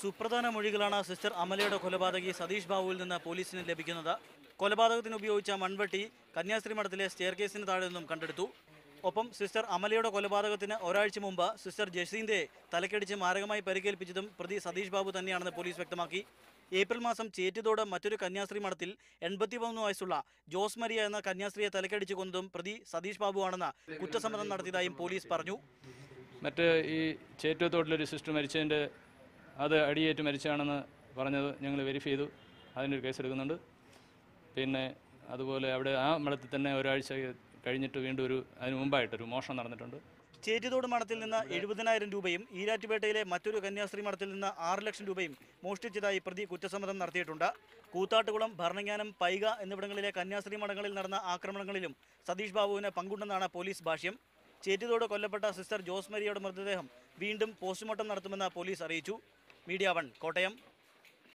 സുപ്രധാന മൊഴികളാണ് സിസ്റ്റർ അമലയുടെ കൊലപാതകി സതീഷ് ബാബുവിൽ നിന്ന് പോലീസിന് ലഭിക്കുന്നത്. കൊലപാതകത്തിന് ഉപയോഗിച്ച മൺവെട്ടി കന്യാസ്ത്രീ മഠത്തിലെ സ്റ്റെയർ കേസിന് താഴെ നിന്നും കണ്ടെടുത്തു. ഒപ്പം സിസ്റ്റർ അമലയുടെ കൊലപാതകത്തിന് ഒരാഴ്ച മുമ്പ് സിസ്റ്റർ ജസീന്തെ തലക്കടിച്ച് മാരകമായി പരിക്കേൽപ്പിച്ചതും പ്രതി സതീഷ് ബാബു തന്നെയാണെന്ന് പോലീസ് വ്യക്തമാക്കി. ഏപ്രിൽ മാസം ചേറ്റിതോട് മറ്റൊരു കന്യാസ്ത്രീ മഠത്തിൽ എൺപത്തിമൂന്ന് വയസ്സുള്ള ജോസ് മരിയ എന്ന കന്യാസ്ത്രീയെ തലക്കടിച്ച് കൊന്നതും പ്രതി സതീഷ് ബാബു ആണെന്ന് കുറ്റസമ്മതം നടത്തിയതായും പോലീസ് പറഞ്ഞു. മറ്റ് ഈ ചേറ്റുവത്തോട്ടിലൊരു സിസ്റ്റർ മരിച്ചതിന്റെ അത് അടിയേറ്റ് മരിച്ചാണെന്ന് പറഞ്ഞത് ഞങ്ങൾ വെരിഫൈ ചെയ്തു. അതിനൊരു കേസ് എടുക്കുന്നുണ്ട്. പിന്നെ അതുപോലെ അവിടെ ആ മഠത്തിൽ തന്നെ ഒരാഴ്ച കഴിഞ്ഞിട്ട് വീണ്ടും ഒരു അതിന് മുമ്പായിട്ടൊരു മോഷണം നടന്നിട്ടുണ്ട്. ചേറ്റിതോട് മഠത്തിൽ നിന്ന് എഴുപതിനായിരം രൂപയും ഈരാറ്റുപേട്ടയിലെ മറ്റൊരു കന്യാസ്ത്രീ മഠത്തിൽ നിന്ന് ആറ് ലക്ഷം രൂപയും മോഷ്ടിച്ചതായി പ്രതി കുറ്റസമ്മതം നടത്തിയിട്ടുണ്ട്. കൂത്താട്ടുകുളം ഭരണങ്ങാനം പൈക എന്നിവിടങ്ങളിലെ കന്യാസ്ത്രീ മഠങ്ങളിൽ നടന്ന ആക്രമണങ്ങളിലും സതീഷ് ബാബുവിന് പങ്കുണ്ടെന്നാണ് പോലീസ് ഭാഷ്യം. ചേറ്റിതോട് കൊല്ലപ്പെട്ട സിസ്റ്റർ ജോസ് മരിയയുടെ മൃതദേഹം വീണ്ടും പോസ്റ്റ്മോർട്ടം നടത്തുമെന്ന് പോലീസ് അറിയിച്ചു. Media one Kottayam